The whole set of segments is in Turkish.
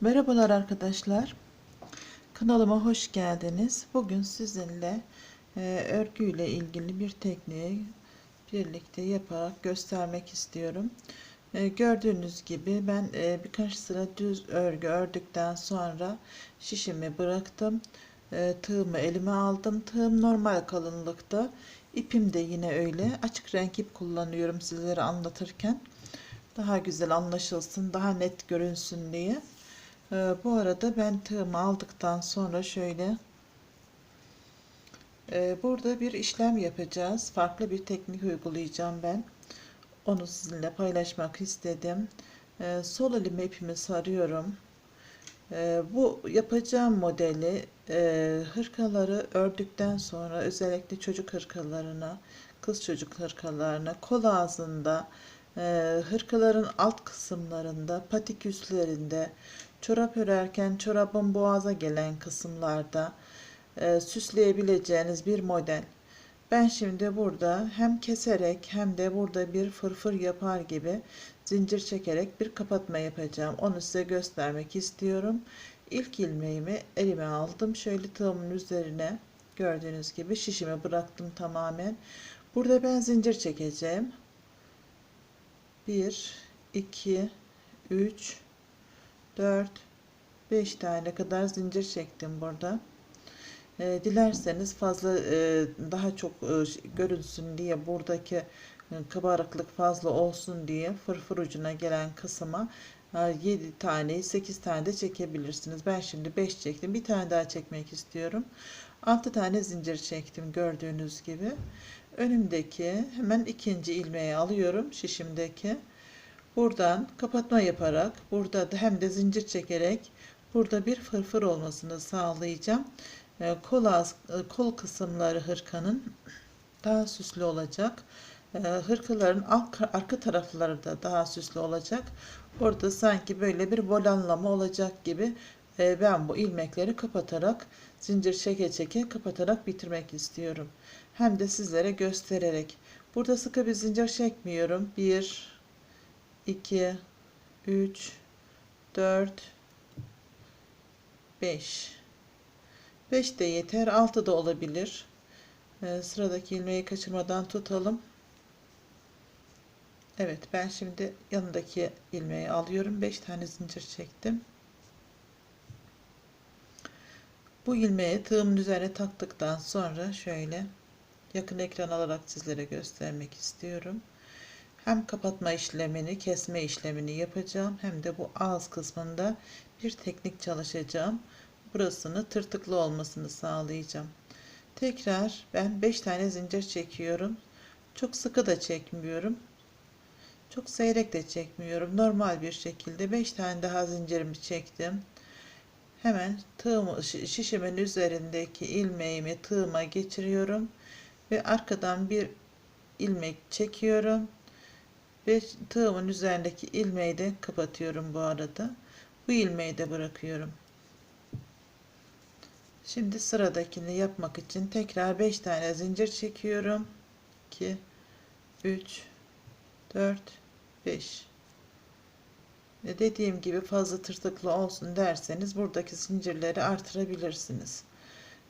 Merhabalar arkadaşlar. Kanalıma hoş geldiniz. Bugün sizinle e, örgüyle ilgili bir tekniği birlikte yaparak göstermek istiyorum. E, gördüğünüz gibi ben e, birkaç sıra düz örgü ördükten sonra şişimi bıraktım. E, tığımı elime aldım. Tığım normal kalınlıkta. İpim de yine öyle. Açık renk ip kullanıyorum sizlere anlatırken. Daha güzel anlaşılsın, daha net görünsün diye. Ee, bu arada ben tığımı aldıktan sonra şöyle e, burada bir işlem yapacağız. Farklı bir teknik uygulayacağım ben. Onu sizinle paylaşmak istedim. Ee, sol elime ipimi sarıyorum. Ee, bu yapacağım modeli e, hırkaları ördükten sonra özellikle çocuk hırkalarına, kız çocuk hırkalarına, kol ağzında, e, hırkaların alt kısımlarında, patik üstlerinde, Çorap örerken çorabın boğaza gelen kısımlarda e, süsleyebileceğiniz bir model. Ben şimdi burada hem keserek hem de burada bir fırfır yapar gibi zincir çekerek bir kapatma yapacağım. Onu size göstermek istiyorum. İlk ilmeğimi elime aldım. Şöyle tığımın üzerine gördüğünüz gibi şişimi bıraktım tamamen. Burada ben zincir çekeceğim. 1 2 3 4 5 tane kadar zincir çektim burada. E, dilerseniz fazla e, daha çok e, görünsün diye buradaki e, kabarıklık fazla olsun diye fırfır ucuna gelen kısma e, 7 tane 8 tane de çekebilirsiniz. Ben şimdi 5 çektim. Bir tane daha çekmek istiyorum. 6 tane zincir çektim gördüğünüz gibi. Önümdeki hemen ikinci ilmeği alıyorum şişimdeki. Buradan kapatma yaparak burada da hem de zincir çekerek burada bir fırfır olmasını sağlayacağım. Ee, kol, az, e, kol kısımları hırkanın daha süslü olacak. Ee, hırkaların arka tarafları da daha süslü olacak. Orada sanki böyle bir volanlama olacak gibi e, ben bu ilmekleri kapatarak zincir çeke çeke kapatarak bitirmek istiyorum. Hem de sizlere göstererek. Burada sıkı bir zincir çekmiyorum. 1 2 3 4 5 5 de yeter 6 da olabilir. Ee, sıradaki ilmeği kaçırmadan tutalım. Evet ben şimdi yanındaki ilmeği alıyorum. 5 tane zincir çektim. Bu ilmeği tığımın üzerine taktıktan sonra şöyle yakın ekran alarak sizlere göstermek istiyorum hem kapatma işlemini, kesme işlemini yapacağım hem de bu ağız kısmında bir teknik çalışacağım. Burasını tırtıklı olmasını sağlayacağım. Tekrar ben 5 tane zincir çekiyorum. Çok sıkı da çekmiyorum. Çok seyrek de çekmiyorum. Normal bir şekilde 5 tane daha zincirimi çektim. Hemen tığımı, şişimin üzerindeki ilmeğimi tığıma geçiriyorum ve arkadan bir ilmek çekiyorum ve tığımın üzerindeki ilmeği de kapatıyorum bu arada. Bu ilmeği de bırakıyorum. Şimdi sıradakini yapmak için tekrar 5 tane zincir çekiyorum. 2 3 4 5 ve dediğim gibi fazla tırtıklı olsun derseniz buradaki zincirleri artırabilirsiniz.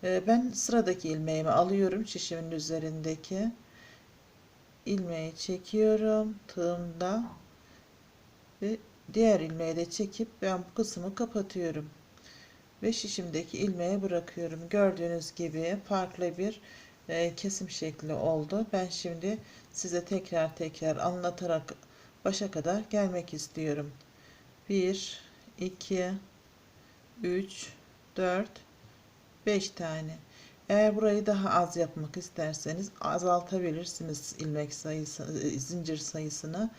Ee, ben sıradaki ilmeğimi alıyorum şişimin üzerindeki ilmeği çekiyorum tığımda ve diğer ilmeği de çekip ben bu kısmı kapatıyorum ve şişimdeki ilmeği bırakıyorum. Gördüğünüz gibi farklı bir e, kesim şekli oldu. Ben şimdi size tekrar tekrar anlatarak başa kadar gelmek istiyorum. 1 2 3 4 5 tane eğer burayı daha az yapmak isterseniz azaltabilirsiniz ilmek sayısı, e, zincir sayısını.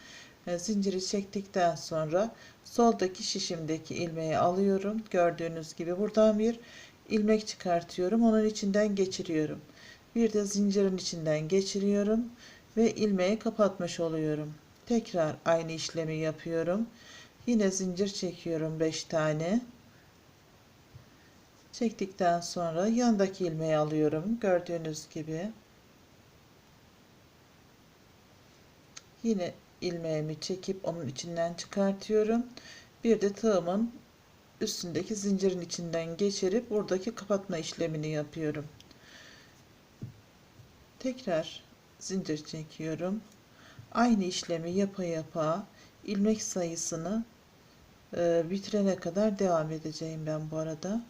E, zinciri çektikten sonra soldaki şişimdeki ilmeği alıyorum. Gördüğünüz gibi buradan bir ilmek çıkartıyorum. Onun içinden geçiriyorum. Bir de zincirin içinden geçiriyorum ve ilmeği kapatmış oluyorum. Tekrar aynı işlemi yapıyorum. Yine zincir çekiyorum 5 tane. Çektikten sonra yandaki ilmeği alıyorum. Gördüğünüz gibi. Yine ilmeğimi çekip onun içinden çıkartıyorum. Bir de tığımın üstündeki zincirin içinden geçirip buradaki kapatma işlemini yapıyorum. Tekrar zincir çekiyorum. Aynı işlemi yapa yapa ilmek sayısını e, bitirene kadar devam edeceğim ben bu arada.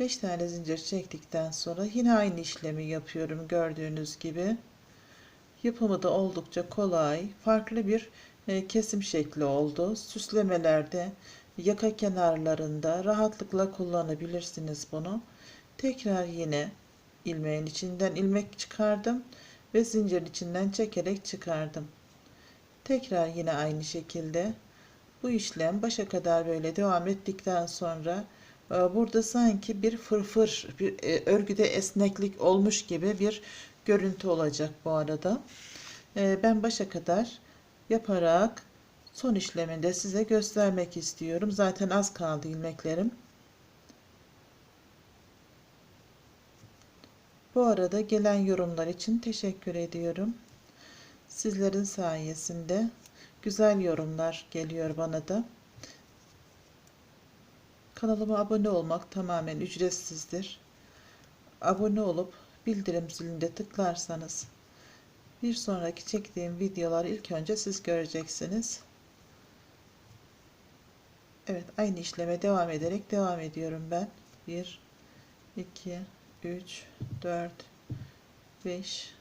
5 tane zincir çektikten sonra yine aynı işlemi yapıyorum gördüğünüz gibi. Yapımı da oldukça kolay. Farklı bir e, kesim şekli oldu. Süslemelerde yaka kenarlarında rahatlıkla kullanabilirsiniz bunu. Tekrar yine ilmeğin içinden ilmek çıkardım ve zincirin içinden çekerek çıkardım. Tekrar yine aynı şekilde bu işlem başa kadar böyle devam ettikten sonra burada sanki bir fırfır bir e, örgüde esneklik olmuş gibi bir görüntü olacak bu arada. E, ben başa kadar yaparak son işleminde size göstermek istiyorum. Zaten az kaldı ilmeklerim. Bu arada gelen yorumlar için teşekkür ediyorum. Sizlerin sayesinde güzel yorumlar geliyor bana da. Kanalıma abone olmak tamamen ücretsizdir. Abone olup bildirim zilinde tıklarsanız bir sonraki çektiğim videoları ilk önce siz göreceksiniz. Evet aynı işleme devam ederek devam ediyorum ben. 1 2 3 4 5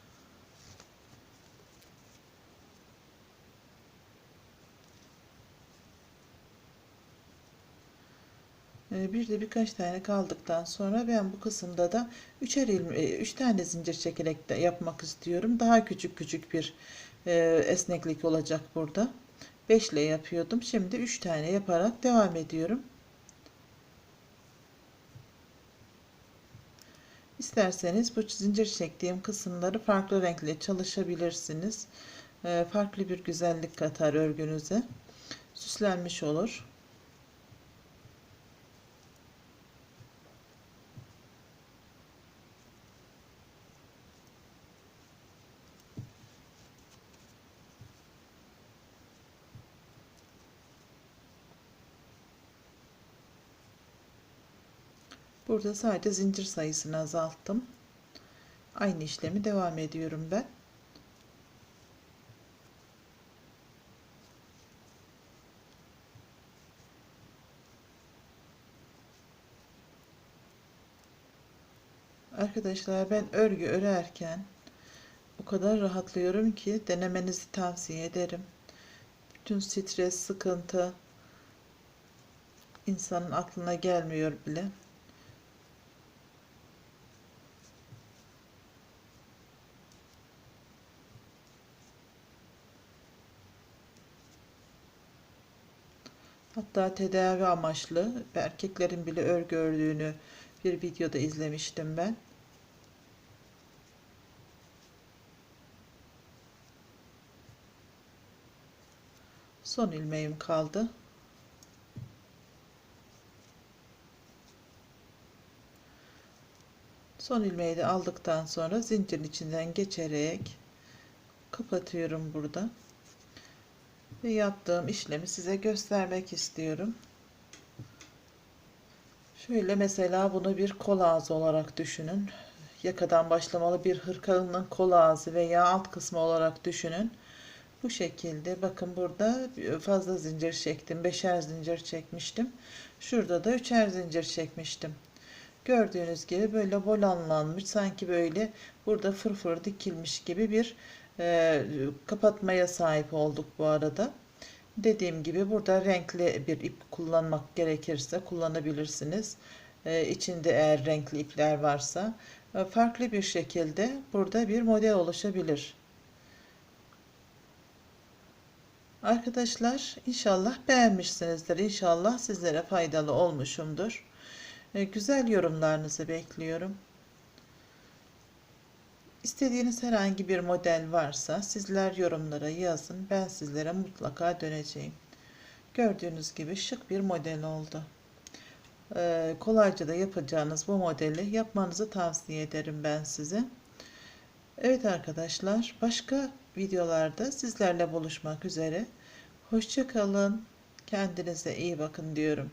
bir de birkaç tane kaldıktan sonra ben bu kısımda da üçer ilme, üç tane zincir çekerek de yapmak istiyorum. Daha küçük küçük bir e, esneklik olacak burada. 5 ile yapıyordum. Şimdi 3 tane yaparak devam ediyorum. İsterseniz bu zincir çektiğim kısımları farklı renkle çalışabilirsiniz. E, farklı bir güzellik katar örgünüze. Süslenmiş olur. Burada sadece zincir sayısını azalttım. Aynı işlemi devam ediyorum ben. Arkadaşlar ben örgü örerken o kadar rahatlıyorum ki denemenizi tavsiye ederim. Bütün stres, sıkıntı insanın aklına gelmiyor bile. Hatta tedavi amaçlı erkeklerin bile örgü ördüğünü bir videoda izlemiştim ben. Son ilmeğim kaldı. Son ilmeği de aldıktan sonra zincirin içinden geçerek kapatıyorum burada ve yaptığım işlemi size göstermek istiyorum. Şöyle mesela bunu bir kol ağzı olarak düşünün. Yakadan başlamalı bir hırkanın kol ağzı veya alt kısmı olarak düşünün. Bu şekilde bakın burada fazla zincir çektim. Beşer zincir çekmiştim. Şurada da üçer zincir çekmiştim. Gördüğünüz gibi böyle volanlanmış sanki böyle burada fırfır dikilmiş gibi bir e, kapatmaya sahip olduk bu arada. Dediğim gibi burada renkli bir ip kullanmak gerekirse kullanabilirsiniz. E, içinde eğer renkli ipler varsa e, farklı bir şekilde burada bir model oluşabilir. Arkadaşlar inşallah beğenmişsinizdir. İnşallah sizlere faydalı olmuşumdur. E, güzel yorumlarınızı bekliyorum. İstediğiniz herhangi bir model varsa sizler yorumlara yazın. Ben sizlere mutlaka döneceğim. Gördüğünüz gibi şık bir model oldu. Ee, kolayca da yapacağınız bu modeli yapmanızı tavsiye ederim ben size. Evet arkadaşlar başka videolarda sizlerle buluşmak üzere. Hoşçakalın. Kendinize iyi bakın diyorum.